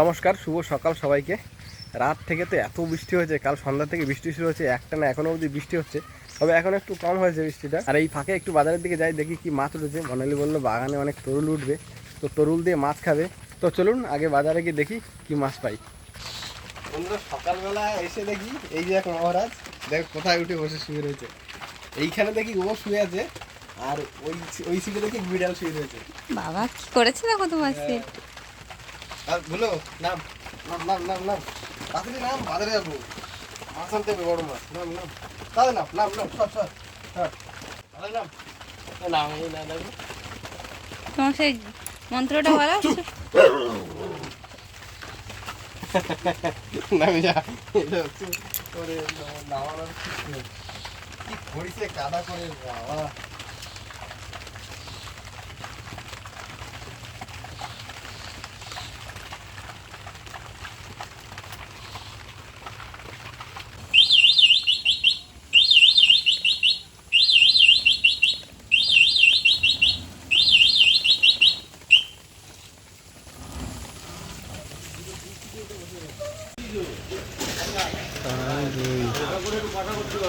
নমস্কার শুভ সকাল সবাইকে। রাত থেকে তো এত বৃষ্টি হয়েছে কাল সন্ধ্যা থেকে বৃষ্টি শুরু হয়েছে একটা না এখনও অবধি বৃষ্টি হচ্ছে। তবে এখন একটু কম হয়েছে বৃষ্টিটা। আর এই ফাঁকে একটু বাজারের দিকে যাই দেখি কি মাছ উঠেছে। মনালি বলল বাগানে অনেক তরুল উঠবে তো তরুল দিয়ে মাছ খাবে। তো চলুন আগে বাজারে গিয়ে দেখি কি মাছ পাই। বন্ধুরা সকালবেলা এসে দেখি এই যে এক মহারাজ দেখ কোথায় উঠে বসে শুয়ে রয়েছে। এইখানে দেখি ও শুয়ে আছে আর ওই ওই সিটে দেখি বিড়াল শুয়ে রয়েছে। বাবা কি করেছে দেখো তোমার সে আর বলো নাম নাম নাম নাম নাম। তাড়াতাড়ি নাম বাজারে যাব মাছ আনতে হবে বড় মাছ। নাম নাম। তাহলে নাম নাম নাম সব সব সব তাহলে নাম। নাম এই না দেখো তোমার সেই মন্ত্রটা বলা। নামে যা ওরে নামানোর কি করিছে কাদা করে বাবা।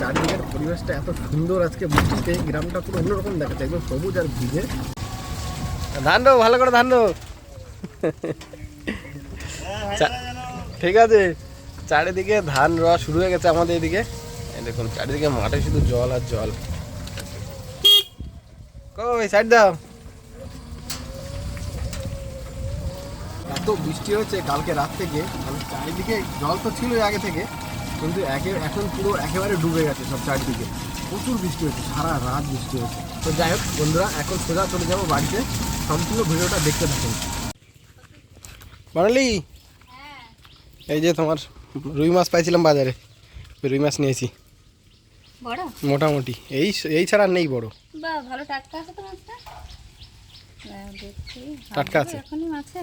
চারিদিকের পরিবেশটা এত সুন্দর আজকে বৃষ্টিতে গ্রামটা পুরো অন্যরকম দেখাচ্ছে একদম সবুজ আর ভিজে। ধান ভালো করে ধান দেবো ঠিক আছে চারিদিকে ধান রোয়া শুরু হয়ে গেছে আমাদের এদিকে। দেখুন চারিদিকে মাঠে শুধু জল আর জল। কই সাইড দাও। এত বৃষ্টি হচ্ছে কালকে রাত থেকে মানে চারিদিকে জল তো ছিলই আগে থেকে। কিন্তু একে এখন পুরো একেবারে ডুবে গেছে সব চারিদিকে। প্রচুর বৃষ্টি হচ্ছে সারা রাত বৃষ্টি হচ্ছে তো যাই হোক বন্ধুরা এখন সোজা চলে যাব বাড়িতে। সম্পূর্ণ ভিডিওটা দেখতে থাকুন। বানালি এই যে তোমার রুই মাছ পাইছিলাম বাজারে রুই মাছ নিয়েছি। বড়? মোটামুটি। এই এই ছাড়া আর নেই বড়। ভালো টাটকা আছে তো মাছটা? টাটকা আছে? এখনই মাছে?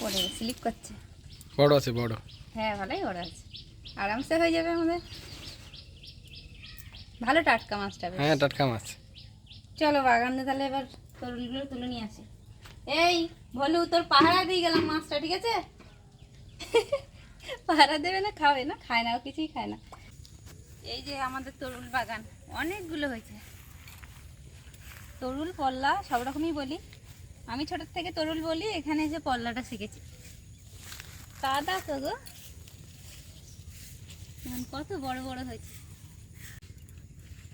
পড়ে স্লিপ করছে। বড় আছে বড়। হ্যাঁ ভালোই বড় আছে। আরামসে হয়ে যাবে আমাদের। ভালো টাটকা মাছটা হ্যাঁ টাটকা মাছ। চলো বাগানে তাহলে এবার তরুলগুলো তুলে নিয়ে আসি। এই ভলু তোর পাহারা দিয়ে গেলাম মাছটা ঠিক আছে? পাহারা দেবে না খাবে না খায় না কিছুই খায় না। এই যে আমাদের তরুল বাগান অনেকগুলো হয়েছে। তরুল পল্লা সব রকমই বলি। আমি ছোটোর থেকে তরুল বলি এখানে এসে পল্লাটা শিখেছি। কাদা তো গো। দেখুন কত বড় বড় হয়েছে।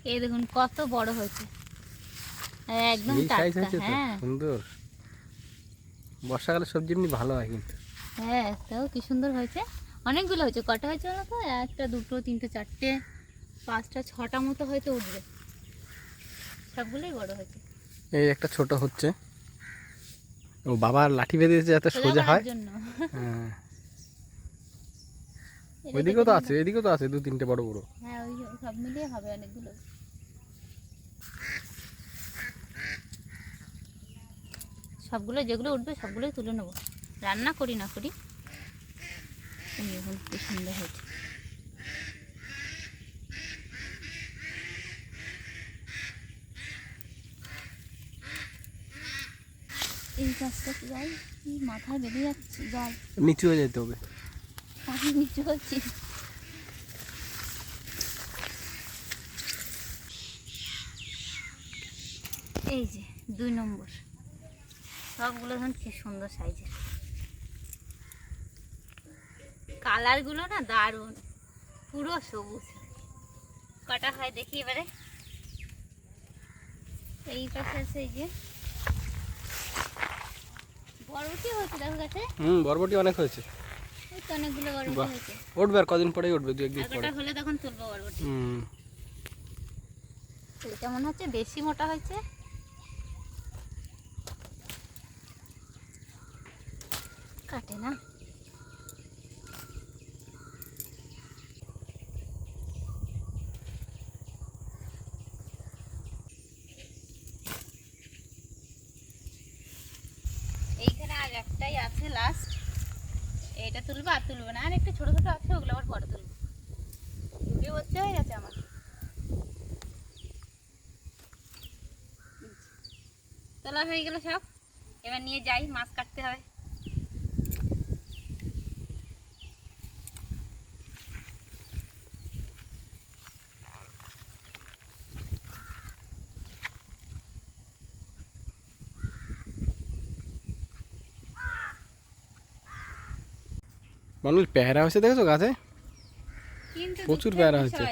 এই দেখুন কত বড় হয়েছে। একদম টাটকা হ্যাঁ। সুন্দর। বর্ষাকালে সবজি এমনি ভালো হয় কিন্তু। হ্যাঁ তাও কি সুন্দর হয়েছে। অনেকগুলো হয়েছে কটা হয়েছে বলো তো? একটা দুটো তিনটে চারটে পাঁচটা ছটা মতো হয়তো উঠবে। সবগুলোই বড় হয়েছে। এই একটা ছোট হচ্ছে। ও বাবা লাঠি বেঁধে দিয়েছে যাতে সোজা হয়? হ্যাঁ। ওইদিকেও তো আছে এদিকেও তো আছে দু তিনটে বড় বড়। হ্যাঁ ওই ওই সব মিলিয়ে হবে অনেকগুলো। সবগুলো যেগুলো উঠবে সবগুলোই তুলে নেব। রান্না করি না করি। কি সুন্দর হয়েছে। এই গাছটা যাই এই মাথায় বেরিয়ে যাচ্ছে? যাই নিচু হয়ে যেতে হবে। আমি নিচু হচ্ছি। এই যে দুই নম্বর। সবগুলো ধরুন কি সুন্দর সাইজের। কালারগুলো না দারুণ। পুরো সবুজ। কটা হয় দেখি এবারে। এই পাশে আছে এই যে বরবটি হয়েছে দেখো গাছে? বরবটি অনেক হয়েছে। অনেকগুলো বরবটি উঠবে আর কদিন পরেই উঠবে দু একদিন পরে। হলে তখন তুলবো বরবটি। হুম। এটা মনে হচ্ছে বেশি মোটা হয়েছে। কাটে না? হয়ে গেছে আমার তোলা হয়ে গেল সব এবার নিয়ে যাই মাছ কাটতে হবে মানুষ পেয়ারা হয়েছে দেখেছ গাছে কিন্তু প্রচুর পেয়ারা হয়েছে।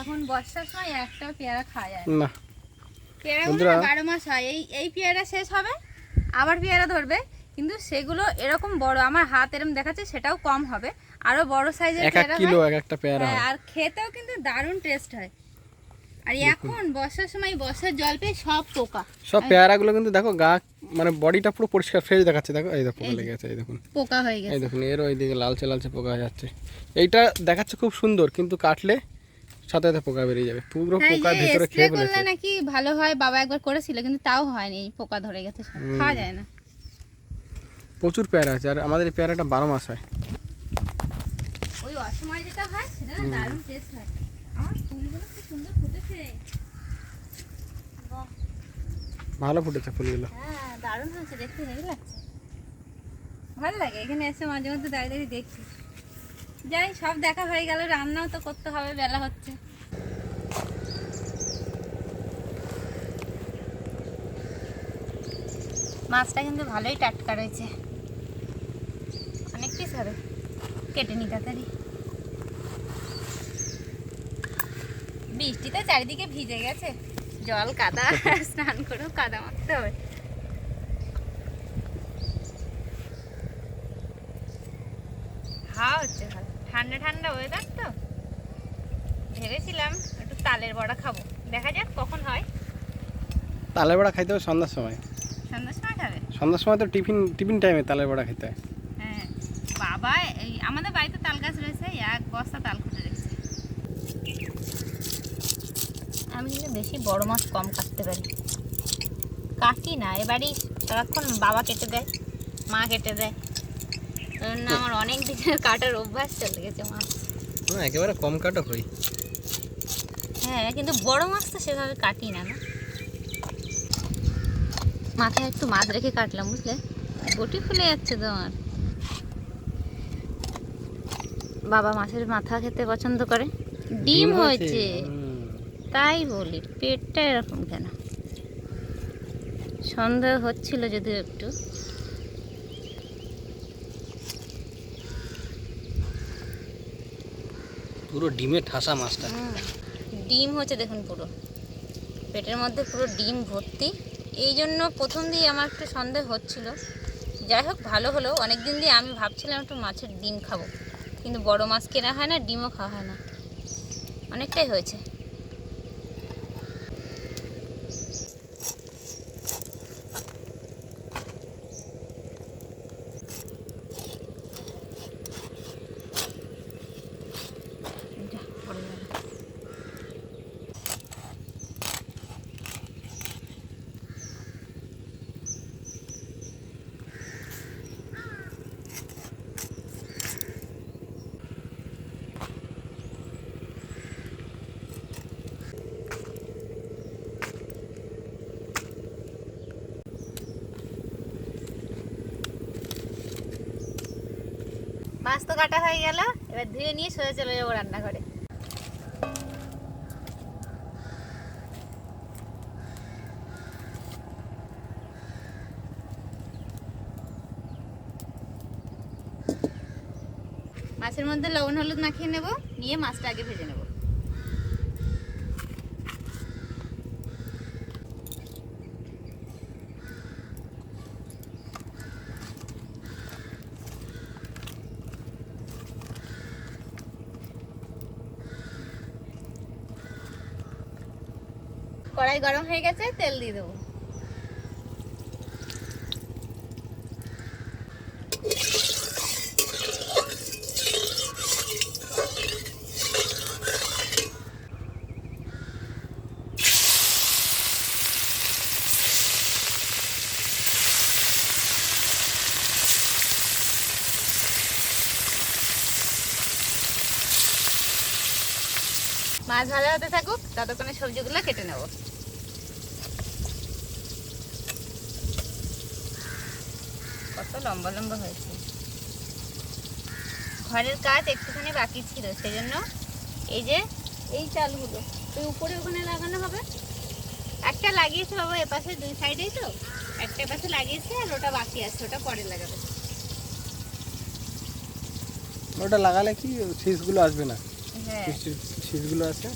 এখন বর্ষার সময় একটা পেয়ারা খাওয়া যায়। না। পেয়ারা বারো মাস হয়। এই এই পেয়ারা শেষ হবে আবার পেয়ারা ধরবে। কিন্তু সেগুলো এরকম বড় আমার হাত এরকম দেখাচ্ছে সেটাও কম হবে। আরও বড় সাইজের পেয়ারা কিলো এক একটা পেয়ারা হয় আর খেতেও কিন্তু দারুণ টেস্ট হয়। আর এখন বর্ষার সময় বর্ষার জল পেয়ে সব পোকা। সব পেয়ারাগুলো কিন্তু দেখো গা মানে বডিটা পুরো পরিষ্কার ফ্রেশ দেখাচ্ছে। দেখো এই দেখো পোকা লেগে গেছে এই দেখুন। পোকা হয়ে এই দেখুন এর ওইদিকে লালচে লালচে পোকা হয়ে যাচ্ছে। এইটা দেখাচ্ছে খুব সুন্দর কিন্তু কাটলে সাথে সাথে পোকা বেরিয়ে যাবে। পুরো হ্যাঁ, পোকা ভেতরে খেয়ে ফেলেছে নাকি ভালো হয় বাবা একবার করেছিল কিন্তু তাও হয়নি পোকা ধরে গেছে খাওয়া যায় না। প্রচুর পেয়ারা আছে আর আমাদের এই পেয়ারাটা বারো মাস হয়। ওই অসময় যেটা হয় সেটা দারুণ টেস্ট হয়। আমার ফুলগুলো খুব সুন্দর ফুটেছে বাহ, ভালো ফুটেছে ফুলগুলো। হ্যাঁ দারুণ হয়েছে, দেখতে হেভি লাগছে। ভালো লাগে, এখানে এসে মাঝে মধ্যে দাঁড়িয়ে দাঁড়িয়ে দেখছি যাই, সব দেখা হয়ে গেল, রান্নাও তো করতে হবে, বেলা হচ্ছে। মাছটা কিন্তু ভালোই টাটকা রয়েছে। অনেক পিস হবে। কেটে নি তাড়াতাড়ি। বৃষ্টিতে চারিদিকে ভিজে গেছে। জল কাদা স্নান করেও কাদা মারতে হবে। হাওয়া হচ্ছে ভালো। ঠান্ডা ঠান্ডা ওয়েদার তো। ভেবেছিলাম একটু তালের বড়া খাব। দেখা যাক কখন হয়। তালের বড়া খাইতে হবে সন্ধ্যার সময়। সন্ধ্যার সময় খাবে? সন্ধ্যার সময় তো টিফিন টিফিন টাইমে তালের বড়া খেতে হয়। হ্যাঁ বাবা এই আমাদের বাড়িতে তাল গাছ রয়েছে এক বস্তা তাল খুঁটে রেখেছে আমি কিন্তু বেশি বড় মাছ কম কাটতে পারি। কাটি না এবারই সারাক্ষণ বাবা কেটে দেয় মা কেটে দেয়। ওই আমার অনেক দিনের কাটার অভ্যাস চলে গেছে মাছ। না একেবারে কম কাটো হই হ্যাঁ কিন্তু বড় মাছ তো সেভাবে কাটি না না? মাথায় একটু মাছ রেখে কাটলাম বুঝলে? বটি ফুলে যাচ্ছে তো আমার। বাবা মাছের মাথা খেতে পছন্দ করে। ডিম হয়েছে। তাই বলি পেটটা এরকম কেন? সন্দেহ হচ্ছিল যদিও একটু। পুরো ডিমে ঠাসা মাছটা। ডিম হচ্ছে দেখুন পুরো। পেটের মধ্যে পুরো ডিম ভর্তি। এই জন্য প্রথম দিয়ে আমার একটু সন্দেহ হচ্ছিল। যাই হোক ভালো হলো। অনেক দিন দিয়ে আমি ভাবছিলাম একটু মাছের ডিম খাব। কিন্তু বড় মাছ কেনা হয় না ডিমও খাওয়া হয় না। অনেকটাই হয়েছে যা, পড়ে গেল। মাছ তো কাটা হয়ে গেল। এবার ধুয়ে নিয়ে সোজা চলে যাব রান্নাঘরে। মাছের মধ্যে লবণ, হলুদ মাখিয়ে নেব, নিয়ে মাছটা আগে ভেজে নেব। গরম হয়ে গেছে তেল দিয়ে দেবো। মাছ ভালো হতে থাকুক ততক্ষণে সবজিগুলো কেটে নেব। লম্বা লম্বা হয়েছে। ঘরের কাজ একটুখানি বাকি ছিল সেই জন্য এই যে এই চালগুলো ওই উপরে ওখানে লাগানো হবে। একটা লাগিয়েছে বাবা এপাশে দুই সাইডেই তো। একটা পাশে লাগিয়েছে আর ওটা বাকি আছে ওটা পরে লাগাবে। ওটা লাগালে কি শীষগুলো আসবে না? হ্যাঁ। শীষগুলো আছে।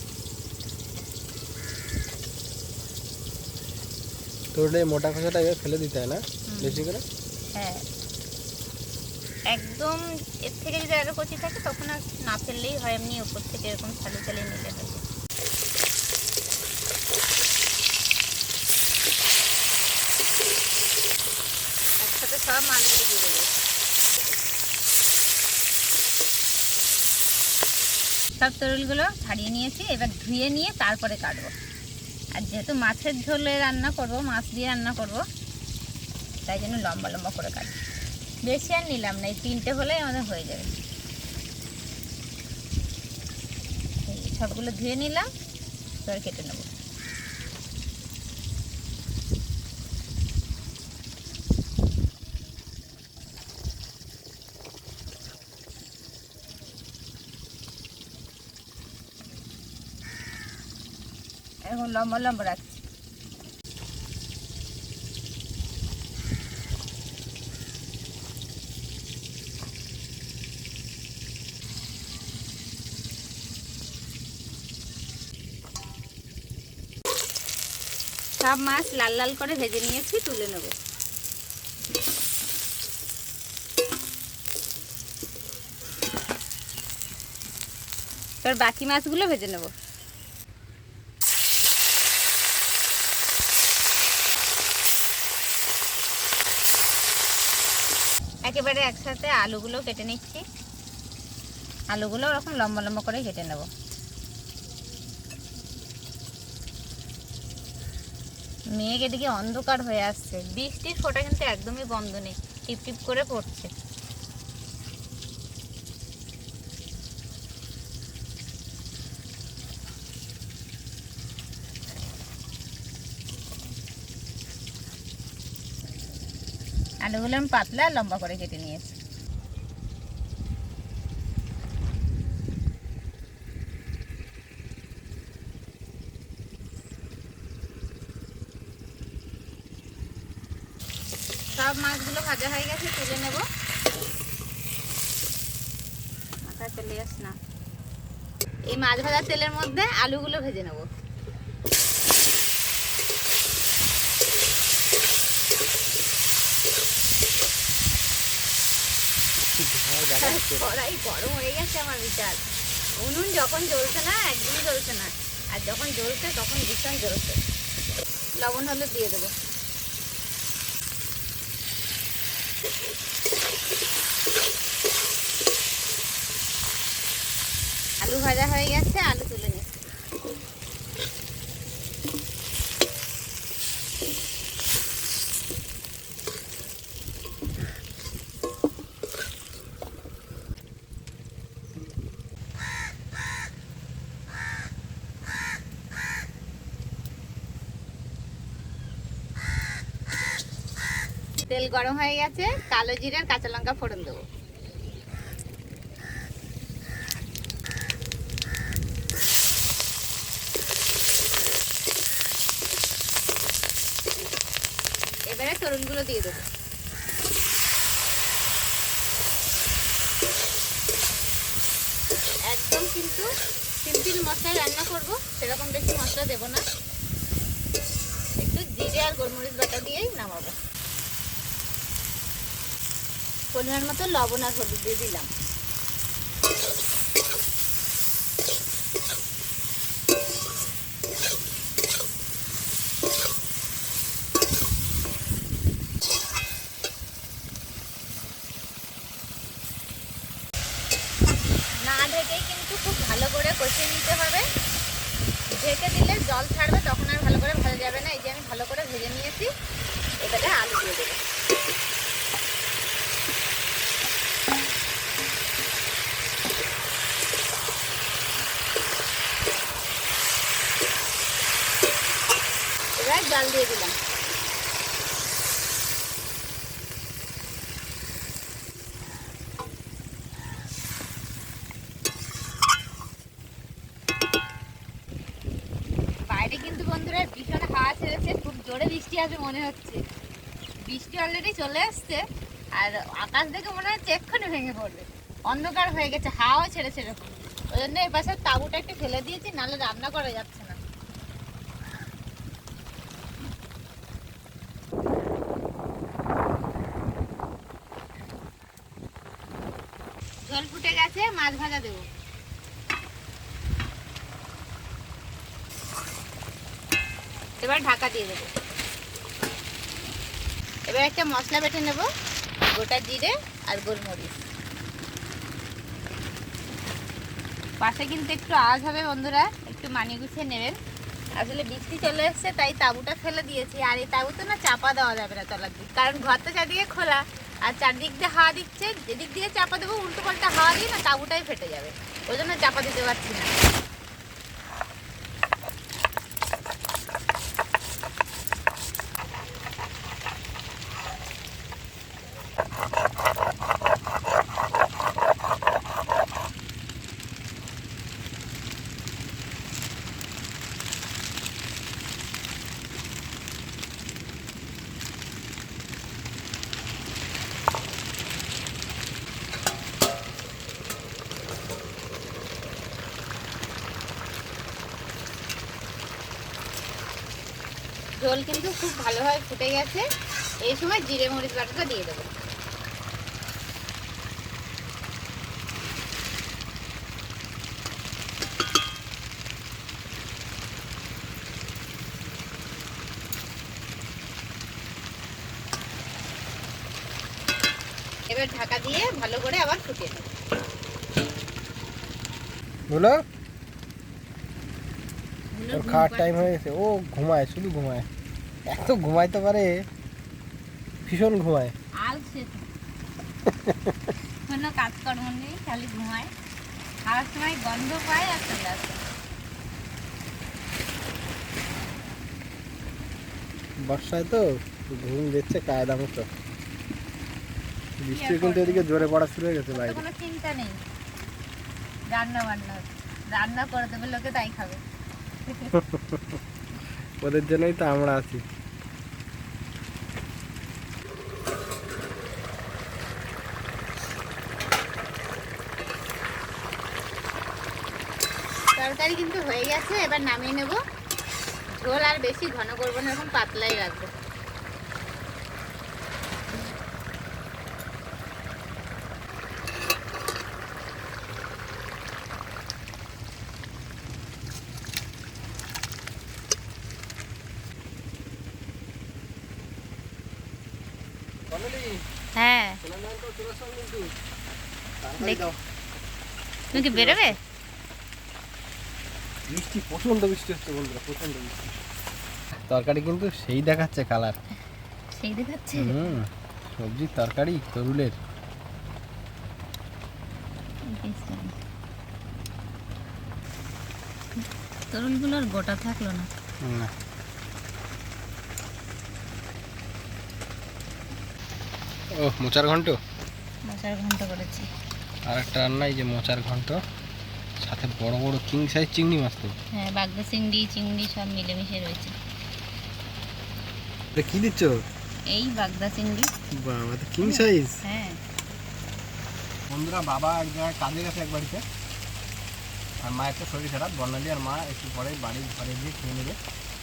তো ওটা মোটা খোসাটা ফেলে দিতে হয় না? বেশি করে? হ্যাঁ। একদম এর থেকে যদি আরও কচি থাকে, তখন আর না ফেললেই হয়, এমনি উপর থেকে এরকম ছালে ছালে নিলে হয়। একসাথে সব মাছগুলো দেবো। সব তরুলগুলো ছাড়িয়ে নিয়েছি, এবার ধুয়ে নিয়ে তারপরে কাটবো। আর যেহেতু মাছের ঝোলে রান্না করব, মাছ দিয়ে রান্না করব, তাই জন্য লম্বা লম্বা করে কাটি বেশি আর নিলাম না, এই তিনটে হলেই আমাদের হয়ে যাবে। সবগুলো ধুয়ে নিলাম, এবার কেটে নেব। এখন লম্বা লম্বা রাখছি। সব মাছ লাল লাল করে ভেজে নিয়েছি, তুলে নেব। এবার বাকি মাছগুলো ভেজে নেব। একেবারে একসাথে আলুগুলো কেটে নিচ্ছি। আলুগুলো ওরকম লম্বা লম্বা করে কেটে নেব। মেঘ এদিকে অন্ধকার হয়ে আসছে। বৃষ্টির ফোটা কিন্তু একদমই বন্ধ নেই। টিপ টিপ করে পড়ছে। আলুগুলো আমি পাতলা লম্বা করে কেটে নিয়েছি সব মাছগুলো ভাজা হয়ে গেছে তুলে নেব মাথায় চলে যাস না এই মাছ ভাজার তেলের মধ্যে আলুগুলো ভেজে নেব। কড়াই গরম হয়ে গেছে আমার বিশাল। উনুন যখন জ্বলছে না, একদমই জ্বলছে না। আর যখন জ্বলছে, তখন ভীষণ জ্বলছে। লবণ হলুদ দিয়ে দেবো। আলু ভাজা হয়ে গেছে, আলু তুলে নিচ্ছি। তেল গরম হয়ে গেছে, কালো জিরার কাঁচা লঙ্কা ফোড়ন দেবো। এবারে তরুণগুলো দিয়ে দেবো। একদম কিন্তু সিম্পল মশলায় রান্না করব, সেরকম বেশি মশলা দেবো না। একটু জিরে আর গোলমরিচ বাটা দিয়েই নামাবো। পরিমাণ মতো লবণ আর হলুদ দিয়ে দিলাম না ঢেকেই কিন্তু খুব ভালো করে কষিয়ে নিতে হবে ঢেকে দিলে জল ছাড়বে তখন আর ভালো করে ভাজা যাবে না এই যে আমি ভালো করে ভেজে নিয়েছি এটাতে আলু দিয়ে দেবো আসবে মনে হচ্ছে। বৃষ্টি অলরেডি চলে আসছে, আর আকাশ দেখে মনে হচ্ছে এক্ষুনি ভেঙে পড়বে। অন্ধকার হয়ে গেছে, হাওয়া ছেড়ে ছেড়ে ওই জন্য এই পাশে তাঁবুটা একটু ফেলে দিয়েছি, নাহলে রান্না করা যাচ্ছে না। জল ফুটে গেছে, মাছ ভাজা দেবো। এবার ঢাকা দিয়ে দেবো। এবার একটা মশলা বেটে নেব, গোটা জিরে আর গোলমরিচ। পাশে কিন্তু একটু আওয়াজ হবে বন্ধুরা, একটু মানিয়ে গুছিয়ে নেবেন। আসলে বৃষ্টি চলে এসছে, তাই তাঁবুটা ফেলে দিয়েছি। আর এই তাঁবুতে না চাপা দেওয়া যাবে না তলার দিক, কারণ ঘর তো চারদিকে খোলা। আর চারদিক দিয়ে হাওয়া দিচ্ছে, যেদিক দিয়ে চাপা দেবো, উল্টো পাল্টা হাওয়া দিয়ে না তাঁবুটাই ফেটে যাবে। ওই জন্য চাপা দিতে পারছি না। ঝোল কিন্তু খুব ভালোভাবে ফুটে গেছে। এই সময় জিরে মরিচ বাটাটা দিয়ে দেবো। এবার ঢাকা দিয়ে ভালো করে আবার ফুটিয়ে নেব। বলো ঘুম খাওয়ার টাইম হয়ে গেছে। ও ঘুমায় শুধু ঘুমায়। এত ঘুমাইতে পারে? ভীষণ ঘুমায়। আলসে। কোনো কাজকর্ম নেই খালি ঘুমায়। খাওয়ার সময় গন্ধ পায় আর চলে আসে। বর্ষায় তো ঘুম দিচ্ছে কায়দা মতো। বৃষ্টি কিন্তু এদিকে জোরে পড়া শুরু হয়ে গেছে বাইরে। কোনো চিন্তা নেই। রান্না বান্না রান্না করে দেবে লোকে তাই খাবে। ওদের জন্যই তো আমরা আছি। তরকারি কিন্তু হয়ে গেছে এবার নামিয়ে নেব। ঝোল আর বেশি ঘন করব না এখন পাতলাই রাখব। হ্যাঁ। তুমি কি বেরোবে? বৃষ্টি প্রচণ্ড বৃষ্টি হচ্ছে বন্ধুরা প্রচণ্ড বৃষ্টি। তরকারি কিন্তু সেই দেখাচ্ছে কালার। সেই দেখাচ্ছে? হুম সবজির তরকারি তরুলের। তরুলগুলোর গোটা থাকল না। না। ও মোচার ঘন্ট? মশার ঘন্ট করেছি। আর একটা রান্না এই যে মোচার ঘন্ট। সাথে বড় বড় কিং সাইজ চিংড়ি মাছ তো। হ্যাঁ বাগদা চিংড়ি চিংড়ি সব মিলেমিশে রয়েছে। এটা কি দিচ্ছ? এই বাগদা চিংড়ি। বাবা তো কিং সাইজ হ্যাঁ। বন্ধুরা বাবা এক জায়গায় কাজে গেছে এক বাড়িতে। আর মা একটা শরীর খারাপ। বর্ণালী আর মা একটু পরে বাড়ির ঘরে গিয়ে খেয়ে নেবে।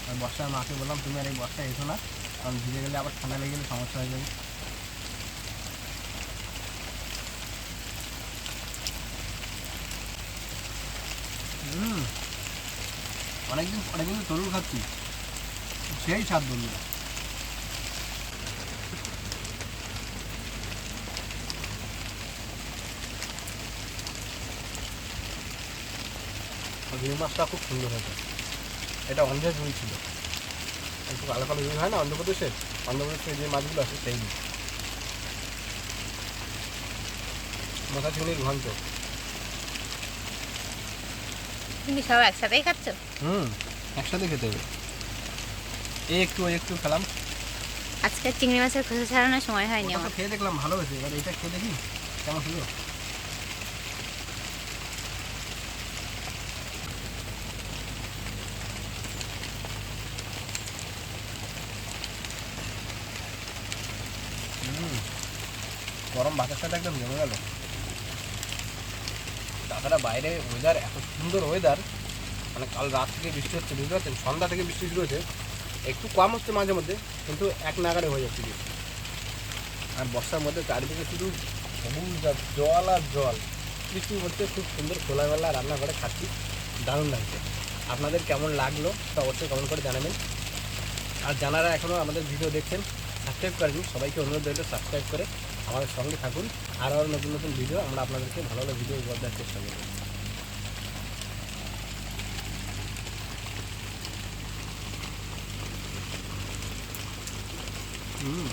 আর বর্ষার মাকে বললাম তুমি আর এই বর্ষায় এসো না। কারণ ভিজে গেলে আবার ঠান্ডা লেগে গেলে সমস্যা হয়ে যাবে। হুম। অনেকদিন পরে কিন্তু তরুল খাচ্ছি। সেই স্বাদ বন্ধুরা। রুই মাছটা খুব সুন্দর হয়েছে। এটা অন্ধ্রের রুই ছিল। একটু কালো কালো রুই হয় না, অন্ধ্রপ্রদেশের? অন্ধ্রপ্রদেশে যে মাছগুলো আছে, সেই মাথা চিংড়ির ঘন্ট। তুমি সব একসাথেই খাচ্ছ? হুম একসাথে খেতে হবে। এই একটু ওই একটু খেলাম। আজকে চিংড়ি মাছের খোসা ছাড়ানোর সময় হয়নি আমার। খেয়ে দেখলাম ভালো হয়েছে। এবার এটা খেয়ে দেখি কেমন হলো? গরম ভাতের সাথে একদম জমে গেল। তাছাড়া বাইরে ওয়েদার এত সুন্দর ওয়েদার মানে কাল রাত থেকে বৃষ্টি হচ্ছে, বুঝতে পারছেন? সন্ধ্যা থেকে বৃষ্টি শুরু হয়েছে, একটু কম হচ্ছে মাঝে মধ্যে, কিন্তু এক নাগারে হয়ে যাচ্ছে বৃষ্টি। আর বর্ষার মধ্যে চারিদিকে শুধু সবুজ আর জল আর জল। বৃষ্টি হচ্ছে খুব সুন্দর খোলামেলা রান্না করে খাচ্ছি, দারুণ লাগছে। আপনাদের কেমন লাগল, তা অবশ্যই কমেন্ট করে জানাবেন। আর যারা এখনও আমাদের ভিডিও দেখছেন সাবস্ক্রাইব করেনি সবাইকে অনুরোধ রইল সাবস্ক্রাইব করে। আমাদের সঙ্গে থাকুন। আর আরও নতুন নতুন ভিডিও আমরা আপনাদেরকে ভালো ভালো ভিডিও উপহার দেওয়ার চেষ্টা করব। হুম।